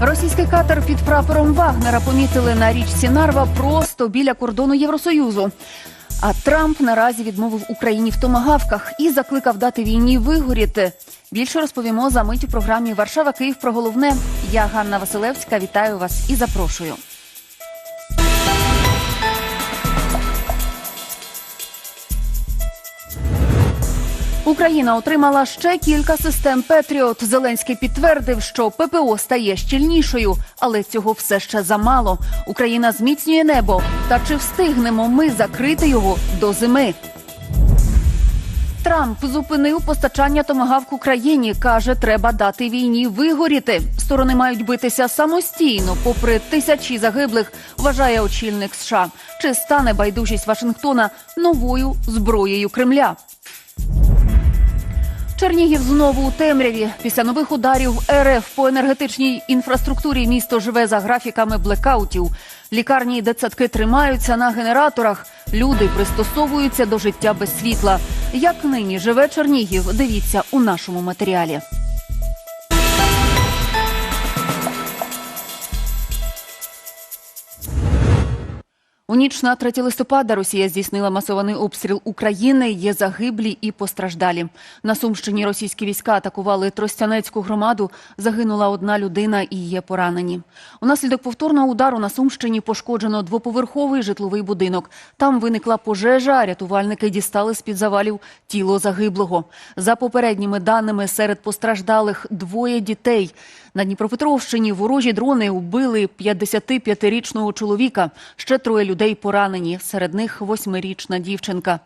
Російський катер під прапором Вагнера помітили на річці Нарва просто біля кордону Євросоюзу. А Трамп наразі відмовив Україні в томагавках і закликав дати війні вигоріти. Більше розповімо за мить у програмі Варшава Київ про головне. Я Ганна Василевська. Вітаю вас і запрошую. Україна отримала ще кілька систем Петріот. Зеленський підтвердив, що ППО стає щільнішою, але цього все ще замало. Україна зміцнює небо. Та чи встигнемо ми закрити його до зими? Трамп зупинив постачання томагавк Україні. каже, треба дати війні вигоріти. Сторони мають битися самостійно, попри тисячі загиблих. Вважає очільник США. Чи стане байдужість Вашингтона новою зброєю Кремля? Чернігів знову у темряві. Після нових ударів РФ по енергетичній інфраструктурі місто живе за графіками блекаутів. Лікарні і дитсадки тримаються на генераторах. Люди пристосовуються до життя без світла. Як нині живе Чернігів? Дивіться у нашому матеріалі. У ніч на 3 листопада Росія здійснила масований обстріл України. Є загиблі і постраждалі. На Сумщині російські війська атакували Тростянецьку громаду. Загинула одна людина і є поранені. Унаслідок повторного удару на Сумщині пошкоджено двоповерховий житловий будинок. Там виникла пожежа. Рятувальники дістали з під завалів тіло загиблого. За попередніми даними серед постраждалих двоє дітей. На Дніпропетровщині ворожі дрони вбили 55-річного чоловіка. Ще троє людей поранені. Серед них восьмирічна дівчинка.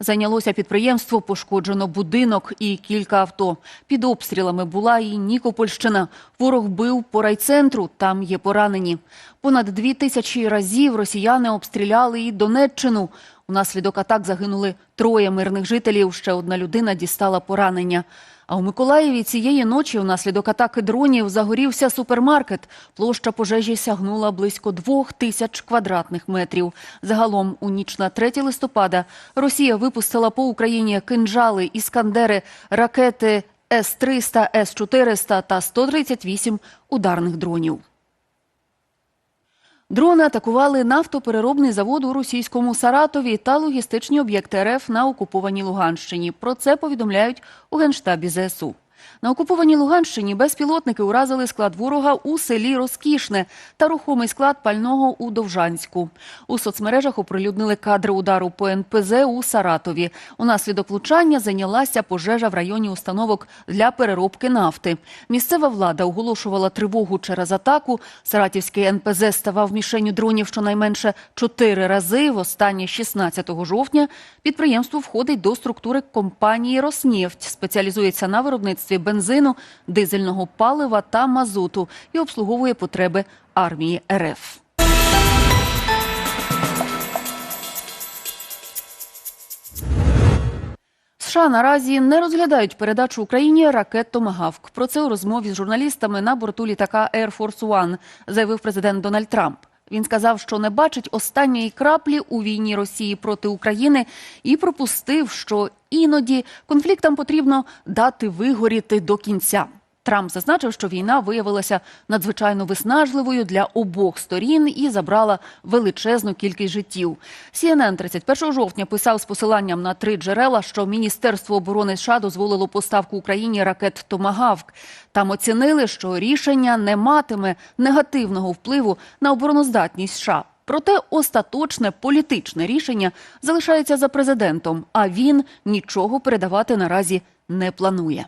Зайнялося підприємство, пошкоджено будинок і кілька авто. Під обстрілами була і Нікопольщина. Ворог бив по райцентру, там є поранені. Понад дві тисячі разів росіяни обстріляли і Донеччину. Унаслідок атак загинули троє мирних жителів. Ще одна людина дістала поранення. А у Миколаєві цієї ночі внаслідок атаки дронів загорівся супермаркет. Площа пожежі сягнула близько двох тисяч квадратних метрів. Загалом у ніч на 3 листопада Росія випустила по Україні кинжали, іскандери, ракети С-300, С-400 та 138 ударних дронів. Дрони атакували нафтопереробний завод у російському Саратові та логістичні об'єкти РФ на окупованій Луганщині. Про це повідомляють у генштабі ЗСУ. На окупованій Луганщині безпілотники уразили склад ворога у селі Розкішне та рухомий склад пального у Довжанську. У соцмережах оприлюднили кадри удару по НПЗ у Саратові. Унаслідок влучання зайнялася пожежа в районі установок для переробки нафти. Місцева влада оголошувала тривогу через атаку. Саратівський НПЗ ставав мішенню дронів щонайменше чотири рази. В останнє 16 жовтня підприємство входить до структури компанії «Роснефть», спеціалізується на виробництві бензину, дизельного палива та мазуту і обслуговує потреби армії РФ. США наразі не розглядають передачу Україні ракет «Томагавк». Про це у розмові з журналістами на борту літака Air Force One заявив президент Дональд Трамп. Він сказав, що не бачить останньої краплі у війні Росії проти України і пропустив, що іноді конфліктам потрібно дати вигоріти до кінця. Трамп зазначив, що війна виявилася надзвичайно виснажливою для обох сторін і забрала величезну кількість життів. CNN 31 жовтня писав з посиланням на три джерела, що Міністерство оборони США дозволило поставку Україні ракет Томагавк. Там оцінили, що рішення не матиме негативного впливу на обороноздатність США. Проте остаточне політичне рішення залишається за президентом, а він нічого передавати наразі не планує.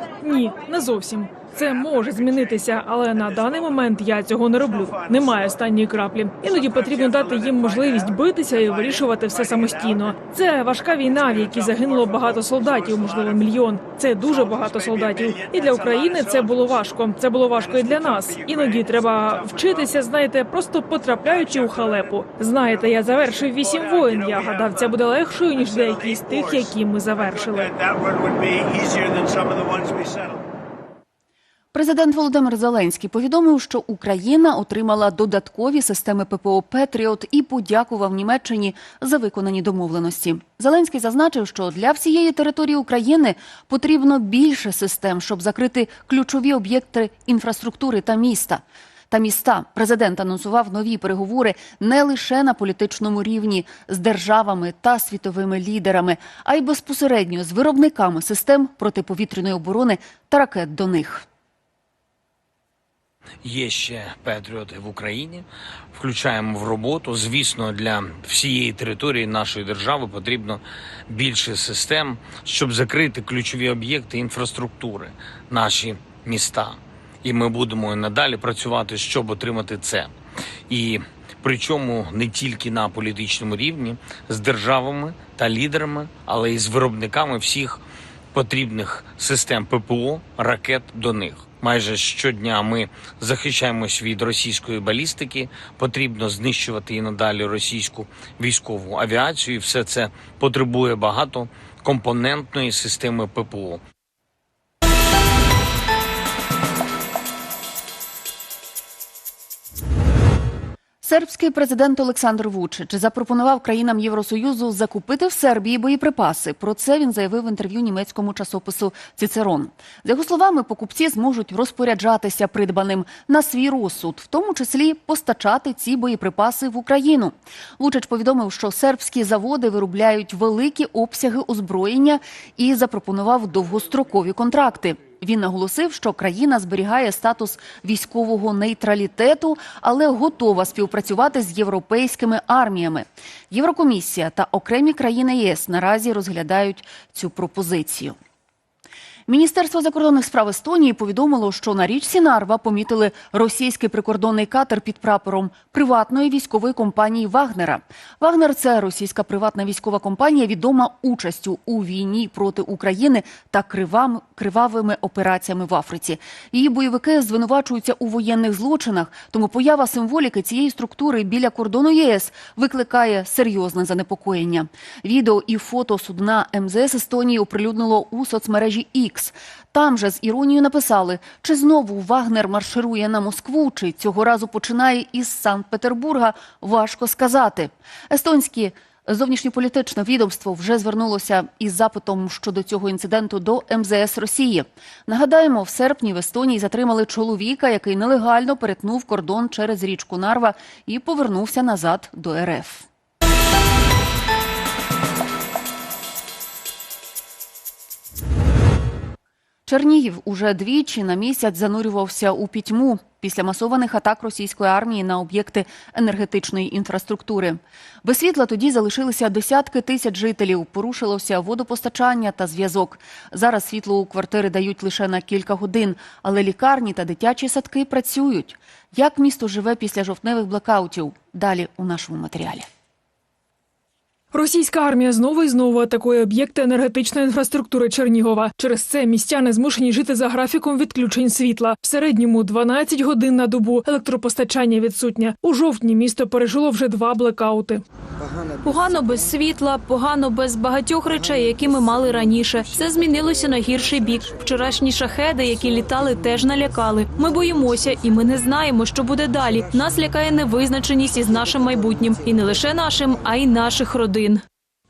Yeah. Ні, не зовсім. Це може змінитися, але на даний момент я цього не роблю. Немає останньої краплі. Іноді потрібно дати їм можливість битися і вирішувати все самостійно. Це важка війна, в якій загинуло багато солдатів, можливо, мільйон. Це дуже багато солдатів. І для України це було важко. Це було важко і для нас. Іноді треба вчитися, знаєте, просто потрапляючи у халепу. Знаєте, я завершив вісім воїн. Я гадав, це буде легшою ніж деякі з тих, які ми завершили. Президент Володимир Зеленський повідомив, що Україна отримала додаткові системи ППО Петріот і подякував Німеччині за виконані домовленості. Зеленський зазначив, що для всієї території України потрібно більше систем, щоб закрити ключові об'єкти інфраструктури та міста. Та міста президент анонсував нові переговори не лише на політичному рівні з державами та світовими лідерами, а й безпосередньо з виробниками систем протиповітряної оборони та ракет до них. Є ще патріоти в Україні. Включаємо в роботу. Звісно, для всієї території нашої держави потрібно більше систем, щоб закрити ключові об'єкти інфраструктури, наші міста. І ми будемо і надалі працювати, щоб отримати це. І причому не тільки на політичному рівні з державами та лідерами, але й з виробниками всіх потрібних систем ППО, ракет до них. Майже щодня ми захищаємось від російської балістики. Потрібно знищувати і надалі російську військову авіацію. І все це потребує багато компонентної системи ППО. Сербський президент Олександр Вучич запропонував країнам Євросоюзу закупити в Сербії боєприпаси. Про це він заявив в інтерв'ю німецькому часопису Цицерон. За його словами, покупці зможуть розпоряджатися придбаним на свій розсуд, в тому числі постачати ці боєприпаси в Україну. Вучич повідомив, що сербські заводи виробляють великі обсяги озброєння і запропонував довгострокові контракти. Він наголосив, що країна зберігає статус військового нейтралітету, але готова співпрацювати з європейськими арміями. Єврокомісія та окремі країни ЄС наразі розглядають цю пропозицію. Міністерство закордонних справ Естонії повідомило, що на річці Нарва помітили російський прикордонний катер під прапором приватної військової компанії Вагнера. Вагнер це російська приватна військова компанія, відома участю у війні проти України та кривавими операціями в Африці. Її бойовики звинувачуються у воєнних злочинах, тому поява символіки цієї структури біля кордону ЄС викликає серйозне занепокоєння. Відео і фото судна МЗС Естонії оприлюднило у соцмережі X. Там же з іронією написали, чи знову Вагнер марширує на Москву, чи цього разу починає із Санкт-Петербурга, важко сказати. Естонські Зовнішньополітичне відомство вже звернулося із запитом щодо цього інциденту до МЗС Росії. Нагадаємо, в серпні в Естонії затримали чоловіка, який нелегально перетнув кордон через річку Нарва і повернувся назад до РФ. Чернігів уже двічі на місяць занурювався у пітьму після масованих атак російської армії на об'єкти енергетичної інфраструктури. Без світла тоді залишилися десятки тисяч жителів, порушилося водопостачання та зв'язок. Зараз світло у квартири дають лише на кілька годин, але лікарні та дитячі садки працюють. Як місто живе після жовтневих блекаутів? Далі у нашому матеріалі. Російська армія знову і знову атакує об'єкти енергетичної інфраструктури Чернігова. Через це містяни змушені жити за графіком відключень світла. В середньому 12 годин на добу електропостачання відсутнє. У жовтні місто пережило вже два блекаути. Погано без світла, погано без багатьох речей, які ми мали раніше. Все змінилося на гірший бік. Вчорашні шахеди, які літали, теж налякали. Ми боїмося, і ми не знаємо, що буде далі. Нас лякає невизначеність із нашим майбутнім, і не лише нашим, а й наших родин.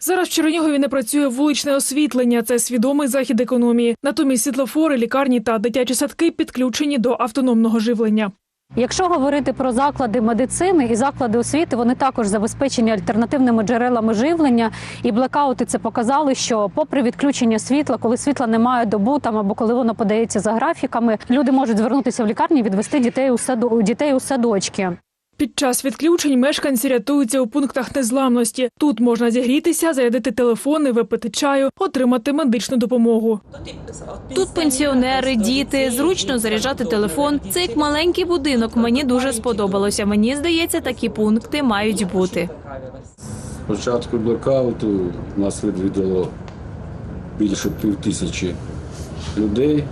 Зараз в Чернігові не працює вуличне освітлення. Це свідомий захід економії. Натомість світлофори, лікарні та дитячі садки підключені до автономного живлення. Якщо говорити про заклади медицини і заклади освіти, вони також забезпечені альтернативними джерелами живлення. І блекаути це показали, що, попри відключення світла, коли світла немає добу там або коли воно подається за графіками, люди можуть звернутися в лікарні, і відвести дітей у саду дітей у садочки. Під час відключень мешканці рятуються у пунктах незламності. Тут можна зігрітися, зарядити телефони, випити чаю, отримати медичну допомогу. Тут пенсіонери, діти, зручно заряджати телефон. Це як маленький будинок. Мені дуже сподобалося. Мені здається, такі пункти мають бути. З початку блекауту нас відвідало більше пів тисячі людей.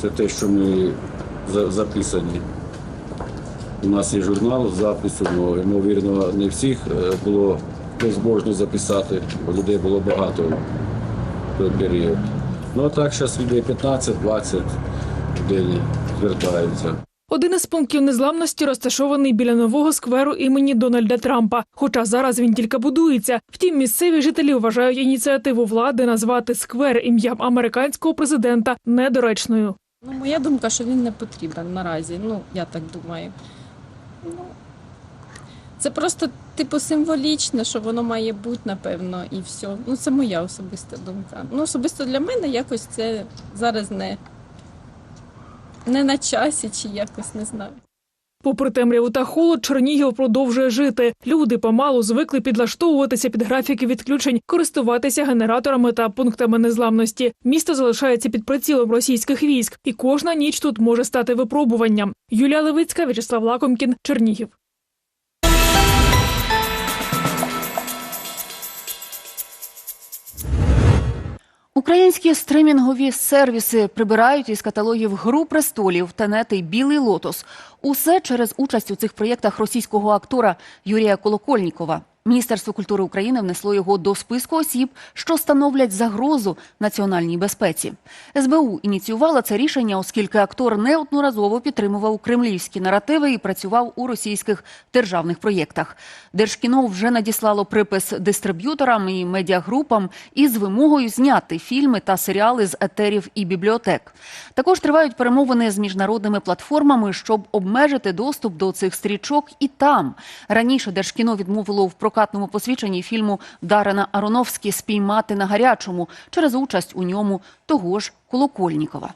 Це те, що ми за- записані. У нас є журнал з запису, але, ймовірно, не всіх е, було можна записати, бо людей було багато в той період. Ну а так зараз людей 15-20 в день звертаються. Один із пунктів незламності розташований біля нового скверу імені Дональда Трампа. Хоча зараз він тільки будується. Втім, місцеві жителі вважають ініціативу влади назвати сквер ім'ям американського президента недоречною. Ну, моя думка, що він не потрібен наразі. Ну, я так думаю. Це просто, типу, символічно, що воно має бути, напевно, і все. Ну, це моя особиста думка. Ну, особисто для мене якось це зараз не, не на часі, чи якось не знаю. Попри темряву та холод, Чернігів продовжує жити. Люди помалу звикли підлаштовуватися під графіки відключень, користуватися генераторами та пунктами незламності. Місто залишається під прицілом російських військ, і кожна ніч тут може стати випробуванням. Юлія Левицька, В'ячеслав Лакомкін, Чернігів. Українські стримінгові сервіси прибирають із каталогів Гру престолів, Тенет і Білий Лотос. Усе через участь у цих проєктах російського актора Юрія Колокольнікова. Міністерство культури України внесло його до списку осіб, що становлять загрозу національній безпеці. СБУ ініціювала це рішення, оскільки актор неодноразово підтримував кремлівські наративи і працював у російських державних проєктах. Держкіно вже надіслало припис дистриб'юторам і медіагрупам із вимогою зняти фільми та серіали з етерів і бібліотек. Також тривають перемовини з міжнародними платформами, щоб обмежити доступ до цих стрічок і там. Раніше Держкіно відмовило в прокатному посвідченні фільму Дарена Ароновські спіймати на гарячому через участь у ньому того ж Колокольнікова.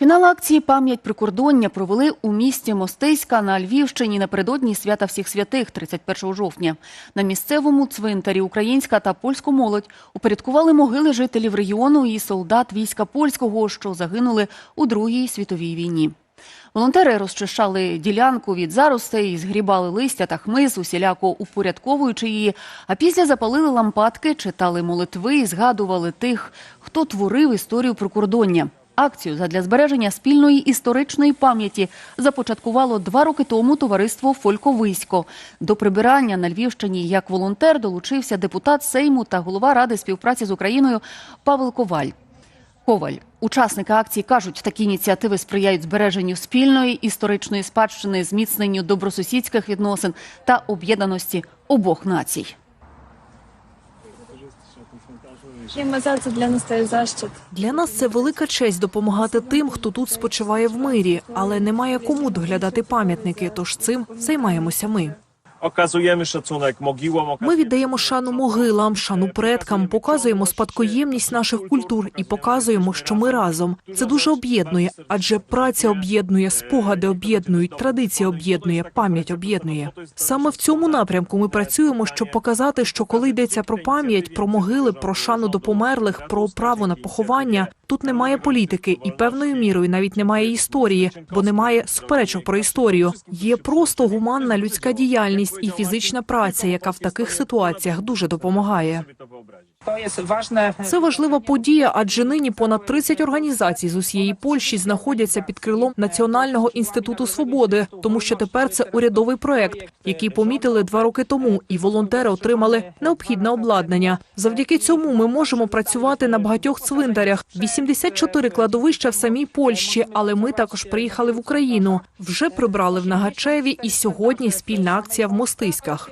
Фінал акції Пам'ять прикордоння провели у місті Мостиська на Львівщині напередодні свята всіх святих 31 жовтня. На місцевому цвинтарі українська та польську молодь упорядкували могили жителів регіону і солдат війська польського, що загинули у Другій світовій війні. Волонтери розчищали ділянку від заростей, згрібали листя та хмиз, усіляко упорядковуючи її, а після запалили лампадки, читали молитви і згадували тих, хто творив історію прикордоння. Акцію задля збереження спільної історичної пам'яті започаткувало два роки тому товариство Фольковисько. До прибирання на Львівщині як волонтер долучився депутат Сейму та голова ради співпраці з Україною Павел Коваль. Коваль. Учасники акції кажуть, такі ініціативи сприяють збереженню спільної історичної спадщини, зміцненню добросусідських відносин та об'єднаності обох націй. Це для нас це защит. Для нас це велика честь допомагати тим, хто тут спочиває в мирі, але немає кому доглядати пам'ятники. Тож цим займаємося ми. Okazujemy szacunek mogiłom. Ми віддаємо шану могилам, шану предкам, показуємо спадкоємність наших культур і показуємо, що ми разом. Це дуже об'єднує, адже праця об'єднує, спогади об'єднують, традиція об'єднує, пам'ять об'єднує. Саме в цьому напрямку ми працюємо, щоб показати, що коли йдеться про пам'ять, про могили, про шану до померлих, про право на поховання, тут немає політики і певною мірою навіть немає історії, бо немає суперечок про історію. Є просто гуманна людська діяльність і фізична праця, яка в таких ситуаціях дуже допомагає. Це важлива подія, адже нині понад 30 організацій з усієї Польщі знаходяться під крилом Національного інституту свободи, тому що тепер це урядовий проект, який помітили два роки тому, і волонтери отримали необхідне обладнання. Завдяки цьому ми можемо працювати на багатьох цвинтарях. 84 кладовища в самій Польщі, але ми також приїхали в Україну. Вже прибрали в Нагачеві, і сьогодні спільна акція в Мостиськах.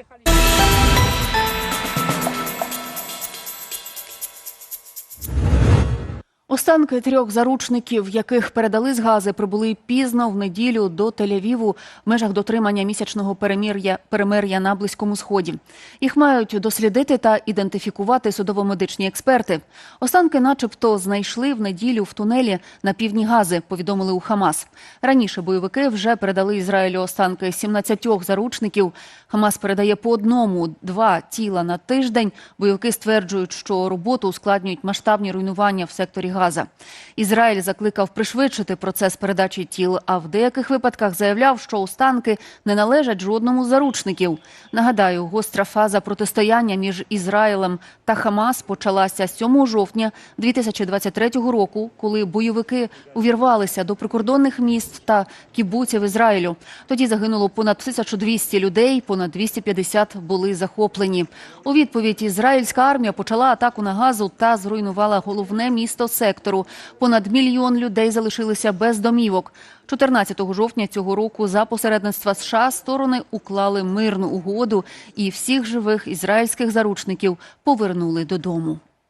Останки трьох заручників, яких передали з Гази, прибули пізно в неділю до Тель-Авіву в межах дотримання місячного перемир'я перемир'я на близькому сході. Їх мають дослідити та ідентифікувати судово-медичні експерти. Останки, начебто, знайшли в неділю в тунелі на півдні Гази. Повідомили у Хамас. Раніше бойовики вже передали Ізраїлю останки 17 заручників. Хамас передає по одному два тіла на тиждень. Бойовики стверджують, що роботу ускладнюють масштабні руйнування в секторі Газа. Ізраїль закликав пришвидшити процес передачі тіл, а в деяких випадках заявляв, що останки не належать жодному з заручників. Нагадаю, гостра фаза протистояння між Ізраїлем та Хамас почалася 7 жовтня 2023 року, коли бойовики увірвалися до прикордонних міст та кібуців Ізраїлю. Тоді загинуло понад 1200 людей, понад 250 були захоплені. У відповідь ізраїльська армія почала атаку на газу та зруйнувала головне місто сектору. Понад мільйон людей залишилися без домівок. 14 жовтня цього року за посередництва США сторони уклали мирну угоду і всіх живих ізраїльських заручників повернули додому.